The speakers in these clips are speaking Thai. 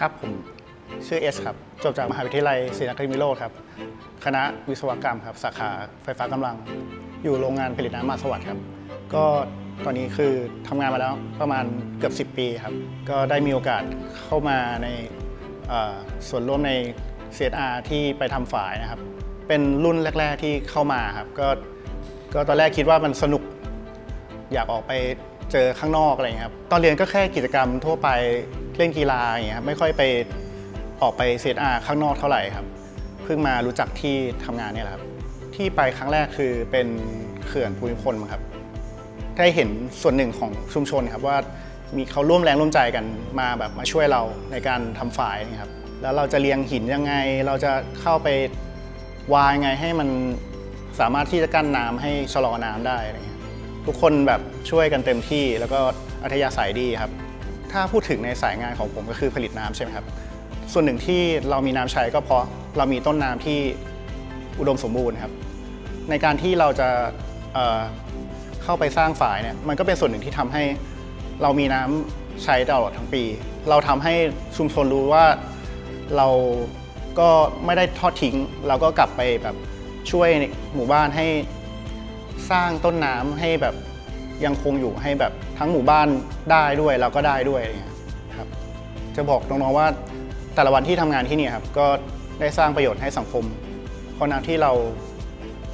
ครับผมชื่อเอสครับ จบจากมหาวิทยาลัยศรีนครินทรวิโรธครับ คณะวิศวกรรมครับ สาขาไฟฟ้ากำลัง อยู่โรงงานผลิตน้ำมาสวัสดิ์ครับ ก็ตอนนี้คือทำงานมาแล้วประมาณเกือบ 10 ปีครับ ก็ได้มีโอกาสเข้ามาในส่วนร่วมใน CSR ที่ไปทำฝ่ายนะครับ เป็นรุ่นแรก ๆที่เข้ามาครับ ก็ก็ตอนแรกคิดว่ามันสนุก อยากออกไป เจอข้างนอกอะไรเงี้ยครับตอนเรียนก็แค่กิจกรรมทั่วไปเล่นกีฬาอย่างเงี้ยครับไม่ค่อยไปออกไปเซตอาข้างนอกเท่าไหร่ครับ เพิ่งมารู้จักที่ทำงานเนี่ยแหละครับ ที่ไปครั้งแรกคือเป็นเขื่อนภูมิพลครับได้เห็นส่วนหนึ่งของชุมชนครับว่ามีเขาร่วมแรงร่วมใจกันมาแบบมาช่วยเราในการทำฝายนะครับแล้วเราจะเรียงหินยังไง เราจะเข้าไปวางยังไงให้มันสามารถที่จะกั้นน้ำให้ชะลอน้ำได้อะไรเงี้ย ทุกคนแบบช่วยกันเต็มที่ แล้วก็อัธยาศัยดีครับ ถ้าพูดถึงในสายงานของผมก็คือผลิตน้ำใช่ไหมครับ ส่วนหนึ่งที่เรามีน้ำใช้ก็เพราะเรามีต้นน้ำที่อุดมสมบูรณ์ครับ ในการที่เราจะเเข้าไปสร้างฝายเนี่ยมันก็เป็นส่วนหนึ่งที่ทำให้เรามีน้ำใช้ตลอดทั้งปี เราทำให้ชุมชนรู้ว่าเราก็ไม่ได้ทอดทิ้ง เราก็กลับไปแบบช่วยหมู่บ้านให้ สร้างต้นน้ำให้แบบยังคงอยู่ให้แบบทั้งหมู่บ้านได้ด้วยเราก็ได้ด้วยอะไรเงี้ยครับ จะบอกน้องๆว่าแต่ละวันที่ทำงานที่นี่ครับก็ได้สร้างประโยชน์ให้สังคมเพราะน้ำที่เรา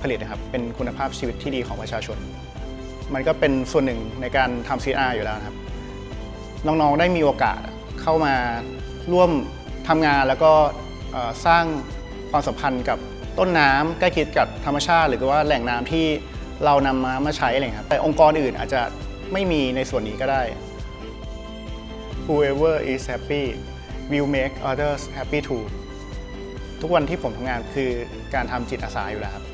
ผลิตนะครับเป็นคุณภาพชีวิตที่ดีของประชาชน มันก็เป็นส่วนหนึ่งในการทำ CR อยู่แล้วนะครับ น้องๆได้มีโอกาสเข้ามาร่วมทำงานแล้วก็เอ่อสร้างความสัมพันธ์กับต้นน้ำใกล้คิดกับธรรมชาติ หรือว่าแหล่งน้ำที่ เรานำมามาใช้อะไรเงี้ยครับแต่องค์กรอื่นอาจจะไม่มีในส่วนนี้ก็ได้ Whoever is happy will make others happy too ทุกวันที่ผมทำงานคือการทำจิตอาสาอยู่แล้วครับ